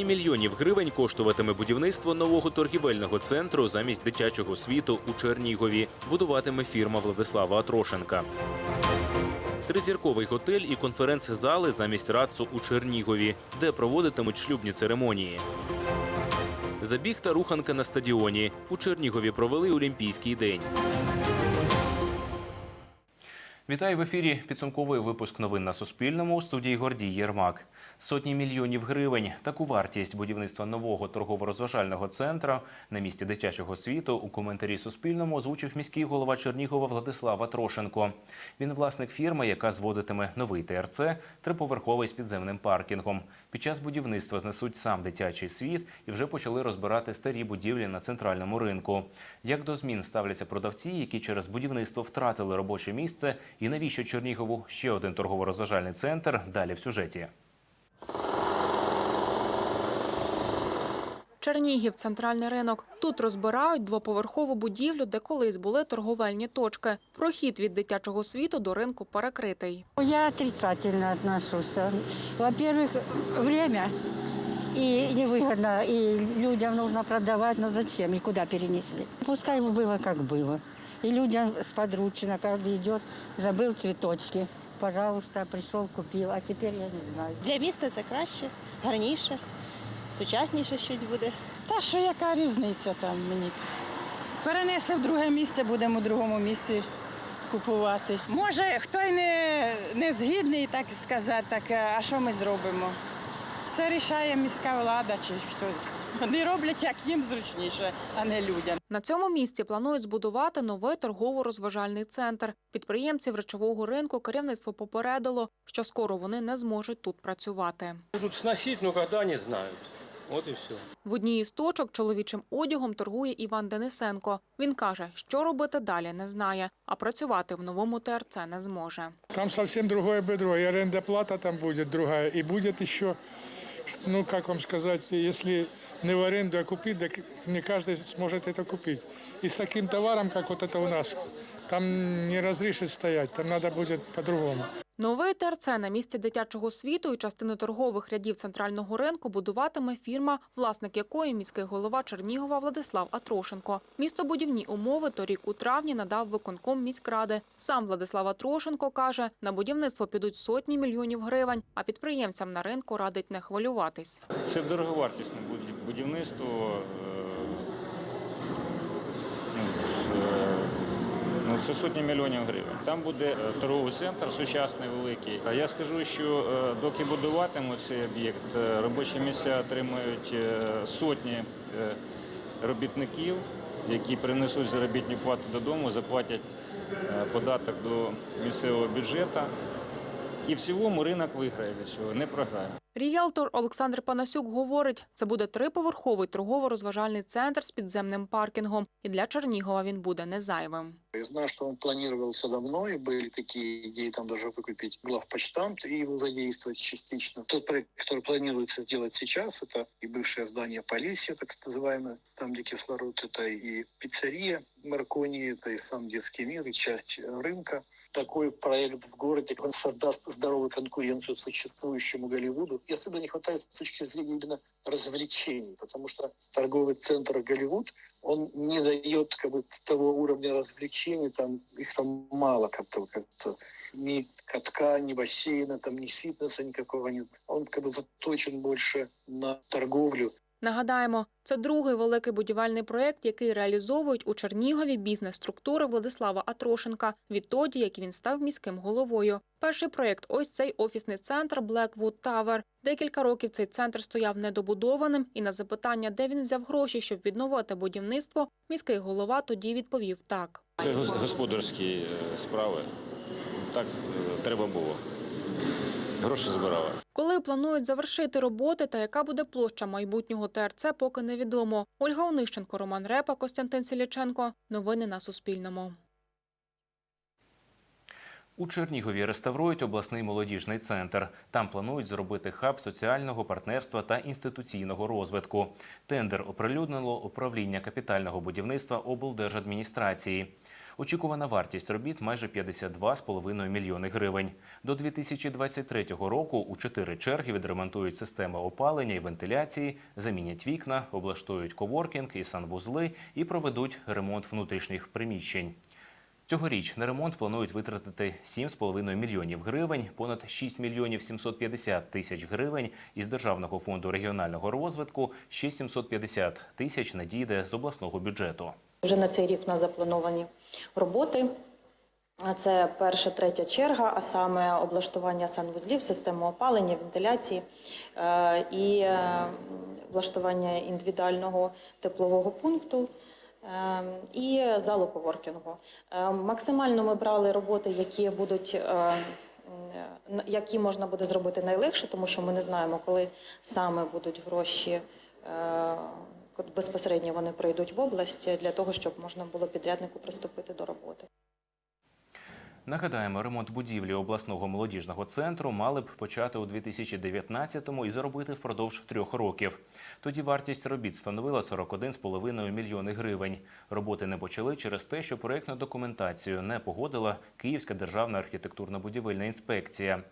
Сотні мільйонів гривень коштуватиме будівництво нового торгівельного центру замість дитячого світу у Чернігові. Будуватиме фірма Владислава Атрошенка. Тризірковий готель і конференц-зали замість Рацу у Чернігові, де проводитимуть шлюбні церемонії. Забіг та руханка на стадіоні. У Чернігові провели Олімпійський день. Вітаю в ефірі. Підсумковий випуск новин на Суспільному у студії Гордій Єрмак. Сотні мільйонів гривень. Таку вартість будівництва нового торгово-розважального центру на місці дитячого світу у коментарі Суспільному озвучив міський голова Чернігова Владислав Атрошенко. Він власник фірми, яка зводитиме новий ТРЦ, триповерховий з підземним паркінгом. Під час будівництва знесуть сам дитячий світ і вже почали розбирати старі будівлі на центральному ринку. Як до змін ставляться продавці, які через будівництво втратили робоче місце, і навіщо Чернігову ще один торгово-розважальний центр? Далі в сюжеті. Чернігів, центральний ринок. Тут розбирають двоповерхову будівлю, де колись були торговельні точки. Прохід від дитячого світу до ринку перекритий. Я отрицательно отношусь. Во-первых, время и невыгодно, и людям нужно продавать, но зачем и куда перенесли? Пускай бы было как было. И людям сподручно, каждый идет, забыл цветочки. Пожалуйста, пришел, купил, а теперь я не знаю. Для міста це краще, гарніше, сучасніше щось буде. Та що яка різниця там мені? Перенесли в друге місце, будемо в другому місці купувати. Може, хто й не, не згідний, так сказати, так, а що ми зробимо? Все рішає міська влада чи хто. Вони роблять, як їм зручніше, а не людям. На цьому місці планують збудувати новий торгово-розважальний центр. Підприємців речового ринку керівництво попередило, що скоро вони не зможуть тут працювати. Будут сносить, но когда не знают. Вот и все. В одній із точок чоловічим одягом торгує Іван Денисенко. Він каже, що робити далі не знає, а працювати в новому ТРЦ не зможе. Там совсем другое бедро, и аренда плата там будет другая, и будет еще, ну, как вам сказать, если не в аренду, а купить, так не каждый сможет это купить. И с таким товаром, как вот это у нас, там не разрешит стоять, там надо будет по-другому. Новий ТРЦ на місці дитячого світу і частини торгових рядів центрального ринку будуватиме фірма, власник якої міський голова Чернігова Владислав Атрошенко. Містобудівні умови торік у травні надав виконком міськради. Сам Владислав Атрошенко каже, на будівництво підуть сотні мільйонів гривень, а підприємцям на ринку радить не хвилюватись. Це дороговартісне буд- будівництво. Ну, це сотні мільйонів гривень. Там буде е, торговий центр сучасний, великий. А я скажу, що е, доки будуватимуть цей об'єкт, е, робочі місця отримають сотні робітників, які принесуть заробітну плату додому, заплатять податок до місцевого бюджету. І в цілому ринок виграє від цього, не програє. Ріелтор Олександр Панасюк говорить, це буде триповерховий торгово-розважальний центр з підземним паркінгом, і для Чернігова він буде не зайвим. Я знаю, что он планировался давно, и были такие идеи там даже выкупить главпочтамт и его задействовать частично. Тот проект, который планируется сделать сейчас, это и бывшее здание полиции, так называемое, там, где кислород, это и пиццерия Маркони, это и сам детский мир, и часть рынка. Такой проект в городе, он создаст здоровую конкуренцию существующему Голливуду. И особенно не хватает с точки зрения именно развлечений, потому что торговый центр Голливуд он не дает как бы того уровня развлечений, там их там мало как-то, как-то ни катка, ни бассейна, там ни фитнеса никакого нет. Он как бы заточен больше на торговлю. Нагадаємо, це другий великий будівельний проєкт, який реалізовують у Чернігові бізнес-структури Владислава Атрошенка відтоді, як він став міським головою. Перший проєкт – ось цей офісний центр Blackwood Tower. Декілька років цей центр стояв недобудованим, і на запитання, де він взяв гроші, щоб відновити будівництво, міський голова тоді відповів так. Це господарські е, справи. Так е, треба було. Гроші збирали. Коли планують завершити роботи та яка буде площа майбутнього ТРЦ, поки невідомо. Ольга Онищенко, Роман Репа, Костянтин Сіліченко. Новини на Суспільному. У Чернігові реставрують обласний молодіжний центр. Там планують зробити хаб соціального партнерства та інституційного розвитку. Тендер оприлюднило управління капітального будівництва облдержадміністрації. Очікувана вартість робіт майже 52,5 мільйони гривень. До 2023 року у чотири черги відремонтують системи опалення і вентиляції, замінять вікна, облаштують коворкінг і санвузли і проведуть ремонт внутрішніх приміщень. Цьогоріч на ремонт планують витратити 7,5 мільйонів гривень, понад 6 мільйонів 750 тисяч гривень із Державного фонду регіонального розвитку, ще 750 тисяч надійде з обласного бюджету. Вже на цей рік у нас заплановані роботи. Це перша, третя черга, а саме облаштування санвузлів, системи опалення, вентиляції е, і е, влаштування індивідуального теплового пункту е, і залу поворкінгу. Е, Максимально ми брали роботи, які будуть. е, Які можна буде зробити найлегше, тому що ми не знаємо, коли саме будуть гроші е, безпосередньо вони прийдуть в область для того, щоб можна було підряднику приступити до роботи. Нагадаємо, ремонт будівлі обласного молодіжного центру мали б почати у 2019-му і заробити впродовж трьох років. Тоді вартість робіт становила 41,5 мільйони гривень. Роботи не почали через те, що проєктну документацію не погодила Київська державна архітектурно-будівельна інспекція.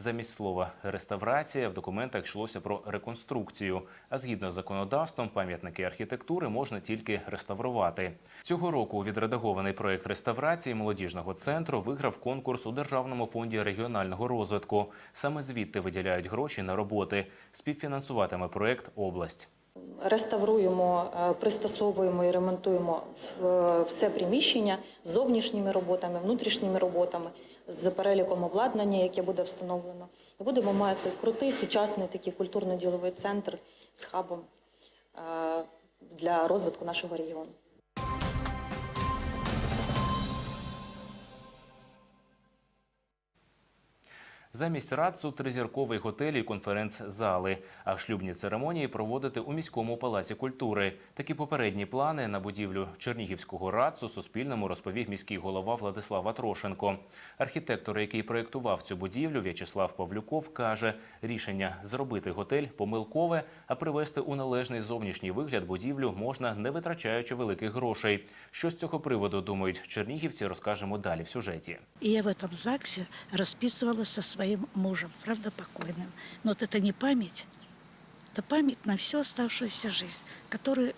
Замість слова реставрація в документах йшлося про реконструкцію. А згідно з законодавством, пам'ятники архітектури можна тільки реставрувати. Цього року відредагований проєкт реставрації молодіжного центру виграв конкурс у Державному фонді регіонального розвитку. Саме звідти виділяють гроші на роботи. Співфінансуватиме проєкт область. Реставруємо, е, пристосовуємо і ремонтуємо все приміщення зовнішніми роботами, внутрішніми роботами, з переліком обладнання, яке буде встановлено. І будемо мати крутий сучасний такий культурно-діловий центр з хабом е, для розвитку нашого регіону. Замість радцу тризірковий готель і конференц-зали, а шлюбні церемонії проводити у міському палаці культури. Такі попередні плани на будівлю Чернігівського радцу Суспільному розповів міський голова Владислав Атрошенко. Архітектор, який проєктував цю будівлю, В'ячеслав Павлюков, каже, рішення зробити готель помилкове, а привести у належний зовнішній вигляд будівлю можна, не витрачаючи великих грошей. Що з цього приводу думають чернігівці, розкажемо далі в сюжеті. И я в этом ЗАГСе расписывалась со своим мужем, правда, покойным. Но вот это не память, это память на всю оставшуюся жизнь, которую,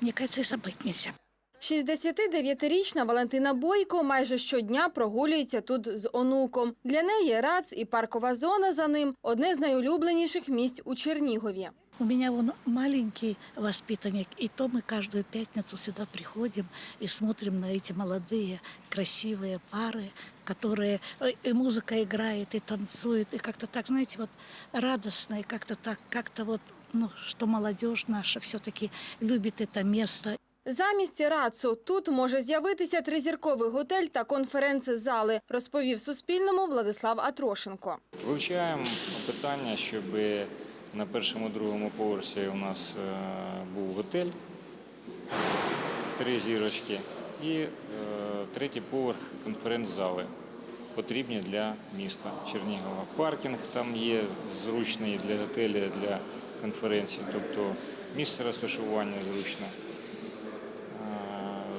мне кажется, и забыть нельзя. 69-річна Валентина Бойко майже щодня прогулюється тут з онуком. Для неї Рац і паркова зона за ним – одне з найулюбленіших місць у Чернігові. У меня вон маленький воспитанник, и то мы каждую пятницу сюда приходим и смотрим на эти молодые, красивые пары, которые э, и музыка играет, и танцует, и как-то так, знаете, вот радостно, и как-то так, как-то вот, ну, что молодежь наша все-таки любит это место, Замість Рацу тут може з'явитися тризірковий готель та конференц-зали, розповів Суспільному Владислав Атрошенко. Вивчаємо питання, щоб на першому другому поверсі у нас е, був готель, три зірочки, і е, третій поверх конференц-зали потрібні для міста Чернігова. Паркінг там є зручний для готелю, для конференцій, тобто місце розташування зручне.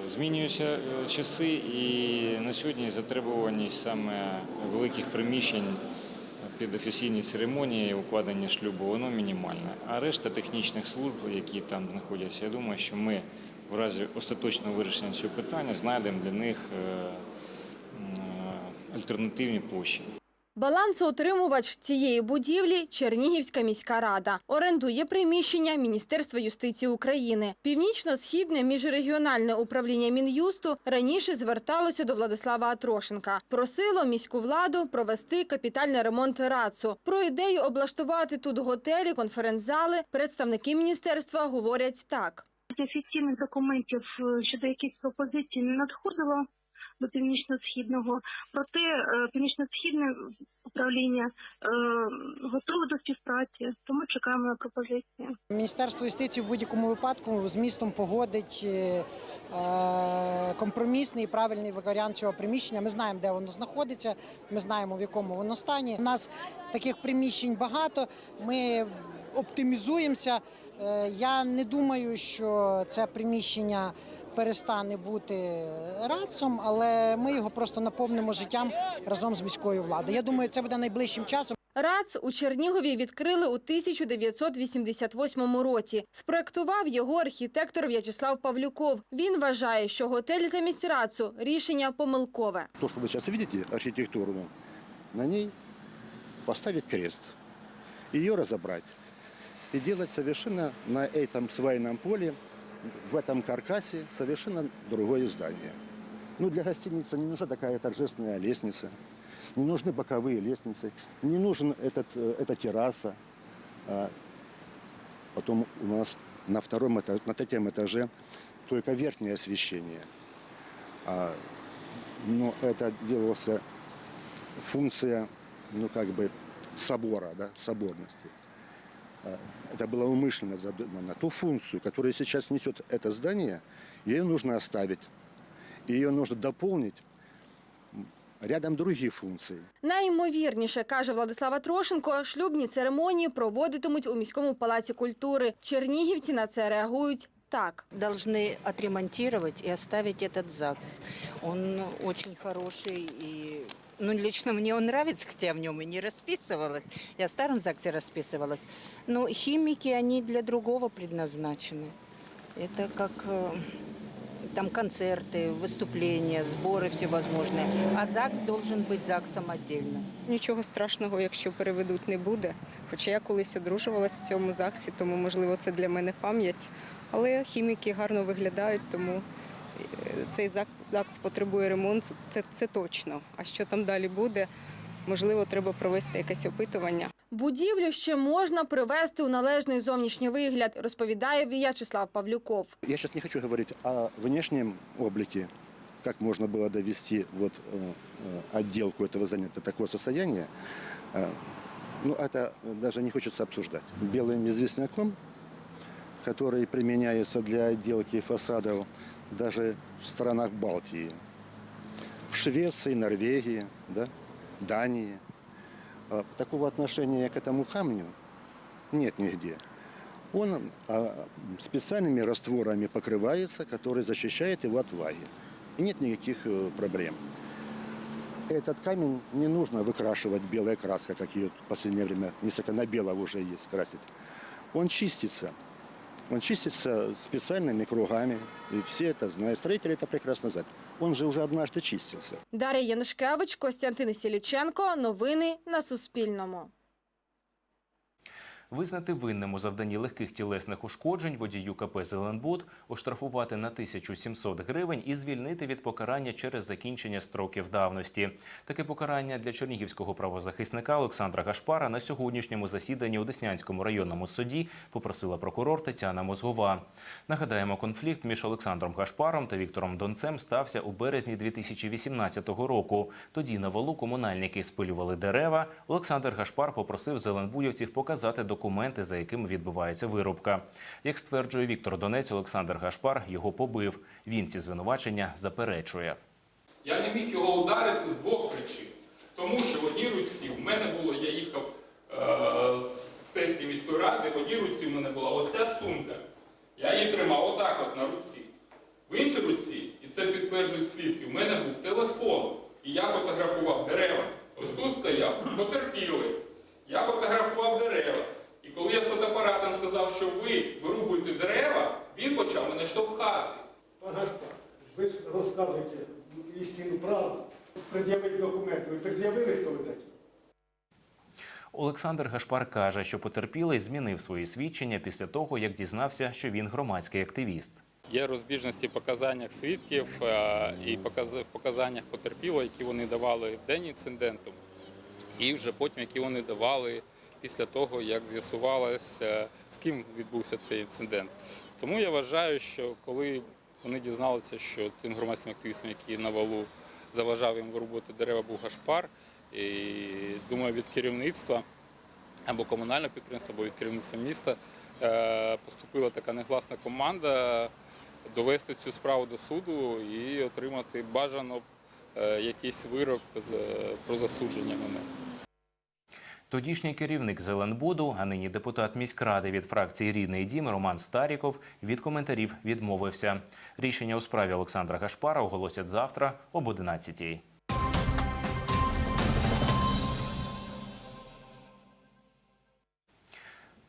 Змінюються е, часи, і на сьогодні затребуваність саме великих приміщень під офіційні церемонії укладення шлюбу, воно мінімальне. А решта технічних служб, які там знаходяться, я думаю, що ми в разі остаточного вирішення цього питання знайдемо для них е, альтернативні площі. Балансоутримувач цієї будівлі – Чернігівська міська рада. Орендує приміщення Міністерства юстиції України. Північно-східне міжрегіональне управління Мін'юсту раніше зверталося до Владислава Атрошенка. Просило міську владу провести капітальний ремонт РАЦу. Про ідею облаштувати тут готелі, конференц-зали представники міністерства говорять так. Офіційних документів е, щодо якихось пропозицій не надходило до північно-східного. Проте е, північно-східне управління е, готове до співпраці, тому чекаємо на пропозиції. Міністерство юстиції в будь-якому випадку з містом погодить е, компромісний і правильний варіант цього приміщення. Ми знаємо, де воно знаходиться, ми знаємо, в якому воно стані. У нас таких приміщень багато. Ми оптимізуємося. Я не думаю, що це приміщення перестане бути радцом, але ми його просто наповнимо життям разом з міською владою. Я думаю, це буде найближчим часом. РАЦ у Чернігові відкрили у 1988 році. Спроектував його архітектор В'ячеслав Павлюков. Він вважає, що готель замість РАЦу – рішення помилкове. То, что вы сейчас видите, архитектуру, на ней поставить крест, ее разобрать и делать совершенно на этом свайном поле, в этом каркасе совершенно другое здание. Ну, для гостиницы не нужна такая торжественная лестница, не нужны боковые лестницы, не нужен этот, э, эта терраса. А потом у нас на втором этаже, на третьем этаже только верхнее освещение. А но это делался функция, ну как бы собора, да, соборности. А, Это было умышленно задумано. Ту функцию, которую сейчас несет это здание, ее нужно оставить. И ее нужно дополнить м, рядом другие функции. Найімовірніше, каже Владислава Трошенко, шлюбні церемонії проводитимуть у міському палаці культури. Чернігівці на це реагують так. Должны отремонтировать и оставить этот ЗАГС. Он очень хороший и ну, лично мне он нравится, хотя я в нем и не расписывалась. Я в старом ЗАГСе расписывалась. Но химики, они для другого предназначены. Это как э, там концерты, выступления, сборы всевозможные. А ЗАГС должен быть ЗАГСом отдельно. Нічого страшного, якщо переведуть, не буде. Хоча я колись одружувалася в цьому ЗАГСі, тому, можливо, це для мене пам'ять. Але хіміки гарно виглядають, тому е, цей ЗАГ- ЗАГС потребує ремонту, це, це точно. А що там далі буде, можливо, треба провести якесь опитування. Будівлю ще можна привести у належний зовнішній вигляд, розповідає В'ячеслав Павлюков. Я сейчас не хочу говорить о внешнем облике, как можно было довести вот, э, э, отделку этого здания до такого состояния. Э, Ну, это даже не хочется обсуждать. Белым известняком, который применяется для отделки фасадов даже в странах Балтии, в Швеции, Норвегии, да, Дании. А Такого отношения к этому камню нет нигде. Он а, специальными растворами покрывается, который защищает его от влаги. И нет никаких э, проблем. Этот камень не нужно выкрашивать белой краской, как ее в последнее время несколько на белого уже есть красить. Он чистится. Он чистится специальными кругами, и все это знают. Строители это прекрасно знают. Он же уже однажды чистился. Дар'я Янушкевич, Костянтин Сіліченко. Новини на Суспільному. Визнати винним у завданні легких тілесних ушкоджень водію КП «Зеленбуд», оштрафувати на 1700 гривень і звільнити від покарання через закінчення строків давності. Таке покарання для чернігівського правозахисника Олександра Гашпара на сьогоднішньому засіданні у Деснянському районному суді попросила прокурор Тетяна Мозгова. Нагадаємо, конфлікт між Олександром Гашпаром та Віктором Донцем стався у березні 2018 року. Тоді на валу комунальники спилювали дерева. Олександр Гашпар попросив зеленбудівців показати документи, за якими відбувається вирубка. Як стверджує Віктор Донець, Олександр Гашпар його побив. Він ці звинувачення заперечує. Я не міг його ударити з двох причин. Тому що в одній руці в мене було, я їхав е, з сесії міської ради, в одній руці в мене була ось ця сумка. Я її тримав отак от на руці. В іншій руці, і це підтверджують свідки, в мене був телефон. І я фотографував дерева. Ось тут стояв, потерпіли. Я фотографував дерева. Коли я з фотоапаратом сказав, що ви вирубуєте дерева, він почав мене штовхати. Пане Гашпар, ви ж розказуєте істинну правду. Пред'явити документи. Ви пред'явили, хто ви такі? Олександр Гашпар каже, що потерпілий змінив свої свідчення після того, як дізнався, що він громадський активіст. Є розбіжності в показаннях свідків е, і в показаннях потерпілого, які вони давали в день інциденту, і вже потім, які вони давали після того, як з'ясувалося, з ким відбувся цей інцидент. Тому я вважаю, що коли вони дізналися, що тим громадським активістам, які на валу заважав їм вирубувати дерева, був Гашпар, і думаю, від керівництва або комунального підприємства, або від керівництва міста е, поступила така негласна команда довести цю справу до суду і отримати бажано е, якийсь вирок про засудження мене. Тодішній керівник Зеленбуду, а нині депутат міськради від фракції Рідний дім Роман Старіков від коментарів відмовився. Рішення у справі Олександра Гашпара оголосять завтра об 11-й.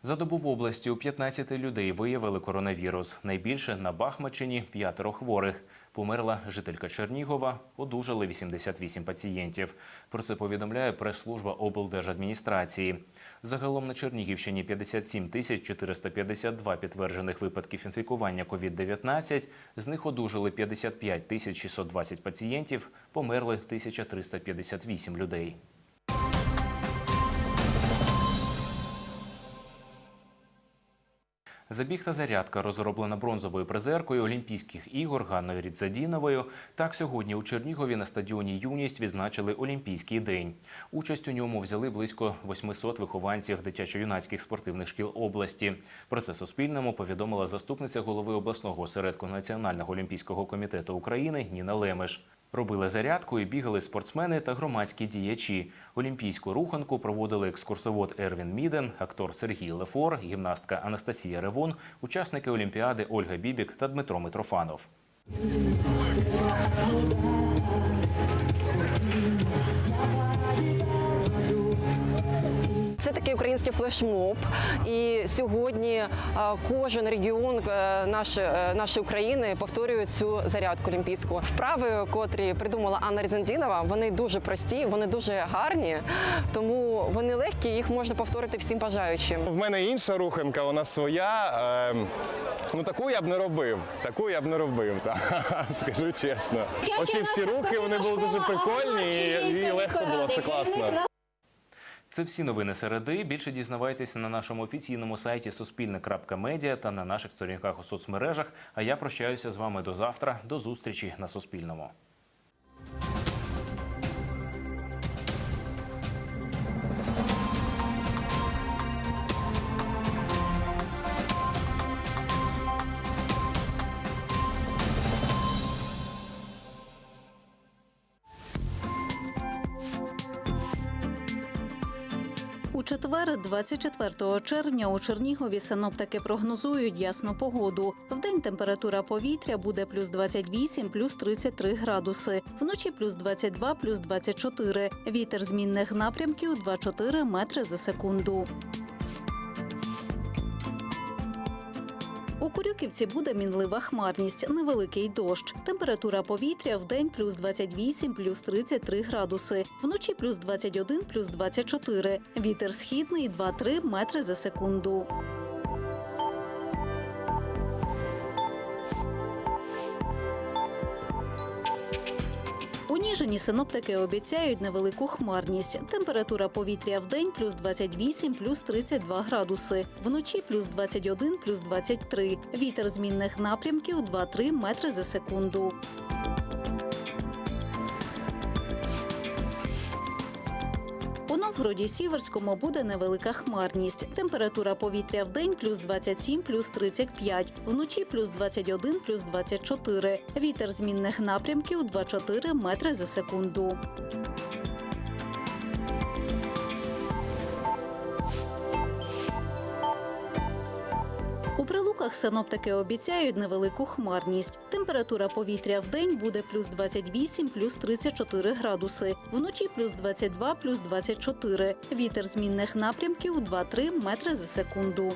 За добу в області у 15 людей виявили коронавірус. Найбільше на Бахмачині п'ятеро хворих. Померла жителька Чернігова, одужали 88 пацієнтів. Про це повідомляє прес-служба облдержадміністрації. Загалом на Чернігівщині 57 тисяч 452 підтверджених випадків інфікування COVID-19. З них одужали 55 тисяч 620 пацієнтів, померли 1358 людей. Забіг та зарядка, розроблена бронзовою призеркою Олімпійських ігор Ганною Рідзадіновою. Так сьогодні у Чернігові на стадіоні Юність відзначили Олімпійський день. Участь у ньому взяли близько 800 вихованців дитячо-юнацьких спортивних шкіл області. Про це Суспільному повідомила заступниця голови обласного осередку Національного олімпійського комітету України Ніна Лемеш. Робили зарядку і бігали спортсмени та громадські діячі. Олімпійську руханку проводили екскурсовод Ервін Міден, актор Сергій Лефор, гімнастка Анастасія Ревон, учасники Олімпіади Ольга Бібік та Дмитро Митрофанов. Це український флешмоб. І сьогодні кожен регіон е, наш- е, нашої України повторює цю зарядку олімпійську. Вправи, котрі придумала Анна Різандінова, вони дуже прості, вони дуже гарні, тому вони легкі, їх можна повторити всім бажаючим. В мене інша руханка, вона своя. Ем, Ну таку я б не робив. Таку я б не робив, так. скажу чесно. Оці всі рухи вони були дуже прикольні і, і легко було, все класно. Це всі новини середи. Більше дізнавайтеся на нашому офіційному сайті Суспільне.Медіа та на наших сторінках у соцмережах. А я прощаюся з вами до завтра. До зустрічі на Суспільному. Четвер, 24 червня, у Чернігові синоптики прогнозують ясну погоду. Вдень температура повітря буде плюс 28, плюс 33 градуси. Вночі плюс 22, плюс 24. Вітер змінних напрямків 2-4 метри за секунду. Курюківці буде мінлива хмарність, невеликий дощ. Температура повітря в день плюс 28, плюс 33 градуси. Вночі плюс 21, плюс 24. Вітер східний 2-3 метри за секунду. У синоптики обіцяють невелику хмарність. Температура повітря в день плюс 28, плюс 32 градуси. Вночі плюс 21, плюс 23. Вітер змінних напрямків 2-3 метри за секунду. Новгороді Сіверському буде невелика хмарність. Температура повітря в день плюс 27, плюс 35. Вночі плюс 21, плюс 24. Вітер змінних напрямків 2-4 метри за секунду. У синоптики обіцяють невелику хмарність. Температура повітря в день буде плюс 28, плюс 34 градуси. Вночі плюс 22, плюс 24. Вітер змінних напрямків 2-3 метри за секунду.